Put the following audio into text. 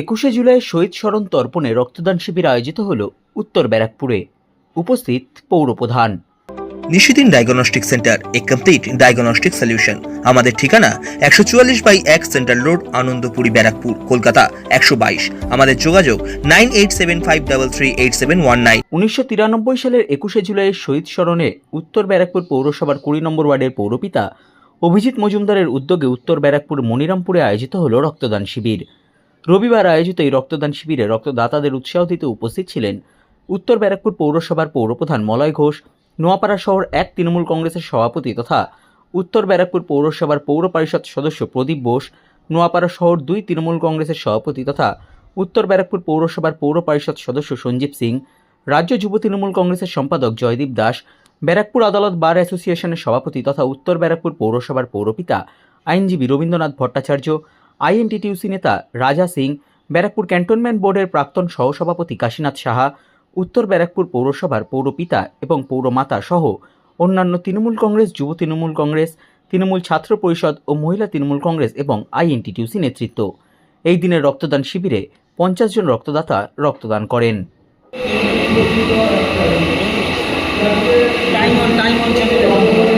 একুশে জুলাই শহীদ স্মরণ তর্পণে রক্তদান শিবির আয়োজিত হল উত্তর ব্যারাকপুরে। উপস্থিত পৌরপ্রধান নিশিদিন ডায়াগনস্টিক সেন্টার এ কমপ্লিট ডায়াগনস্টিক সলিউশন। আমাদের ঠিকানা একশো চুয়াল্লিশ বাই এক সেন্ট্রাল রোড আনন্দপুরি ব্যারাকপুর কলকাতা একশো বাইশ। আমাদের যোগাযোগ nine eight seven five double three eight seven one nine. উনিশশো তিরানব্বই সালের একুশে জুলাইয়ের শহীদ স্মরণে উত্তর ব্যারাকপুর পৌরসভার কুড়ি নম্বর ওয়ার্ডের পৌরপিতা অভিজিৎ মজুমদারের উদ্যোগে উত্তর ব্যারাকপুর মনিরামপুরে আয়োজিত হল রক্তদান শিবির। রবিবার আয়োজিত এই রক্তদান শিবিরে রক্তদাতাদের উৎসাহ দিতে উপস্থিত ছিলেন উত্তর ব্যারাকপুর পৌরসভার পৌরপ্রধান মলয় ঘোষ, নোয়াপাড়া শহর এক তৃণমূল কংগ্রেসের সভাপতি তথা উত্তর ব্যারাকপুর পৌরসভার পৌর পরিষদ সদস্য প্রদীপ বোস, নোয়াপাড়া শহর দুই তৃণমূল কংগ্রেসের সভাপতি তথা উত্তর ব্যারাকপুর পৌরসভার পৌর পরিষদ সদস্য সঞ্জীব সিং, রাজ্য যুব তৃণমূল কংগ্রেসের সম্পাদক জয়দীপ দাস, ব্যারাকপুর আদালত বার অ্যাসোসিয়েশনের সভাপতি তথা উত্তর ব্যারাকপুর পৌরসভার পৌরপিতা আইনজীবী রবীন্দ্রনাথ ভট্টাচার্য আইএনটিটিউসি নেতা রাজা সিং ব্যারাকপুর ক্যান্টনমেন্ট বোর্ডের প্রাক্তন সহসভাপতি কাশীনাথ সাহা উত্তর ব্যারাকপুর পৌরসভার পৌরপিতা এবং পৌরমাতা সহ অন্যান্য তৃণমূল কংগ্রেস যুব তৃণমূল কংগ্রেস তৃণমূল ছাত্র পরিষদ ও মহিলা তৃণমূল কংগ্রেস এবং আইএনটিটিউসি নেতৃত্ব এই দিনের রক্তদান শিবিরে পঞ্চাশ জন রক্তদাতা রক্তদান করেন টাইম অন টাইম অন